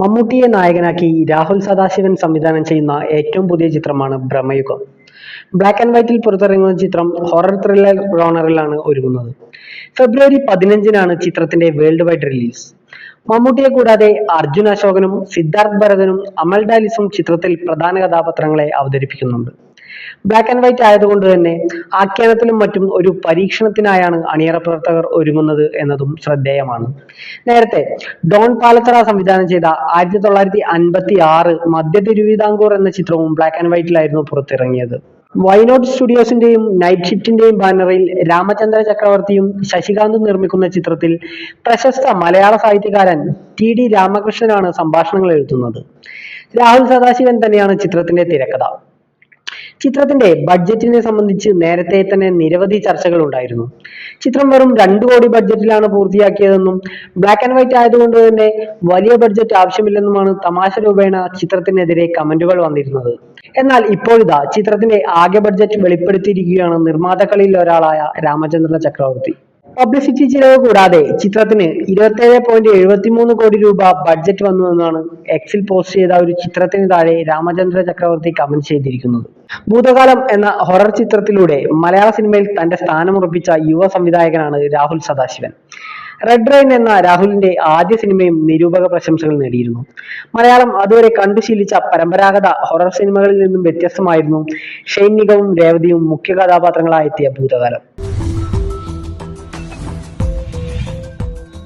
മമ്മൂട്ടിയെ നായകനാക്കി രാഹുൽ സദാശിവൻ സംവിധാനം ചെയ്യുന്ന ഏറ്റവും പുതിയ ചിത്രമാണ് ബ്രഹ്മയുഗം. ബ്ലാക്ക് ആൻഡ് വൈറ്റിൽ പുറത്തിറങ്ങുന്ന ചിത്രം ഹൊറർ ത്രില്ലർ ജോണറിലാണ് ഒരുങ്ങുന്നത്. ഫെബ്രുവരി പതിനഞ്ചിനാണ് ചിത്രത്തിന്റെ വേൾഡ് വൈഡ് റിലീസ് മമ്മൂട്ടിയെ കൂടാതെ അർജുൻ അശോകനും സിദ്ധാർത്ഥ് ഭരതനും അമൽ ഡാലിസും ചിത്രത്തിൽ പ്രധാന കഥാപാത്രങ്ങളെ അവതരിപ്പിക്കുന്നുണ്ട്. ബ്ലാക്ക് ആൻഡ് വൈറ്റ് ആയതുകൊണ്ട് തന്നെ ആഖ്യാനത്തിലും മറ്റും ഒരു പരീക്ഷണത്തിനായാണ് അണിയറ പ്രവർത്തകർ ഒരുങ്ങുന്നത് എന്നതും ശ്രദ്ധേയമാണ്. നേരത്തെ ഡോൺ പാലത്തറ സംവിധാനം ചെയ്ത ആയിരത്തി തൊള്ളായിരത്തി അൻപത്തി ആറ് മധ്യ തിരുവിതാംകൂർ എന്ന ചിത്രവും ബ്ലാക്ക് ആൻഡ് വൈറ്റിലായിരുന്നു പുറത്തിറങ്ങിയത്. വൈനോട്ട് സ്റ്റുഡിയോസിന്റെയും നൈറ്റ് ഷിഫ്റ്റിന്റെയും ബാനറിൽ രാമചന്ദ്ര ചക്രവർത്തിയും ശശികാന്തും നിർമ്മിക്കുന്ന ചിത്രത്തിൽ പ്രശസ്ത മലയാള സാഹിത്യകാരൻ ടി ഡി രാമകൃഷ്ണനാണ് സംഭാഷണങ്ങൾ എഴുതുന്നത്. രാഹുൽ സദാശിവൻ തന്നെയാണ് ചിത്രത്തിന്റെ തിരക്കഥ. ചിത്രത്തിന്റെ ബഡ്ജറ്റിനെ സംബന്ധിച്ച് നേരത്തെ തന്നെ നിരവധി ചർച്ചകൾ ഉണ്ടായിരുന്നു. ചിത്രം വെറും രണ്ടു കോടി ബഡ്ജറ്റിലാണ് പൂർത്തിയാക്കിയതെന്നും ബ്ലാക്ക് ആൻഡ് വൈറ്റ് ആയതുകൊണ്ട് തന്നെ വലിയ ബഡ്ജറ്റ് ആവശ്യമില്ലെന്നുമാണ് തമാശ രൂപേണ ചിത്രത്തിനെതിരെ കമന്റുകൾ വന്നിരുന്നത്. എന്നാൽ ഇപ്പോഴിതാ ചിത്രത്തിന്റെ ആകെ ബഡ്ജറ്റ് വെളിപ്പെടുത്തിയിരിക്കുകയാണ് നിർമ്മാതാക്കളിൽ ഒരാളായ രാമചന്ദ്രൻ ചക്രവർത്തി. പബ്ലിസിറ്റി ചിലവ് കൂടാതെ ചിത്രത്തിന് ഇരുപത്തേഴ് പോയിന്റ് എഴുപത്തി മൂന്ന് കോടി രൂപ ബഡ്ജറ്റ് വന്നുവെന്നാണ് എക്സിൽ പോസ്റ്റ് ചെയ്ത ഒരു ചിത്രത്തിന് താഴെ രാമചന്ദ്ര ചക്രവർത്തി കമന്റ് ചെയ്തിരിക്കുന്നത്. ഭൂതകാലം എന്ന ഹൊറർ ചിത്രത്തിലൂടെ മലയാള സിനിമയിൽ തന്റെ സ്ഥാനമുറപ്പിച്ച യുവ സംവിധായകനാണ് രാഹുൽ സദാശിവൻ. റെഡ് റെയിൻ എന്ന രാഹുലിന്റെ ആദ്യ സിനിമയും നിരൂപക പ്രശംസകൾ നേടിയിരുന്നു. മലയാളം അതുവരെ കണ്ടു ശീലിച്ച പരമ്പരാഗത ഹൊറർ സിനിമകളിൽ നിന്നും വ്യത്യസ്തമായിരുന്നു ഷൈനികവും രേവതിയും മുഖ്യ കഥാപാത്രങ്ങളായി എത്തിയ ഭൂതകാലം.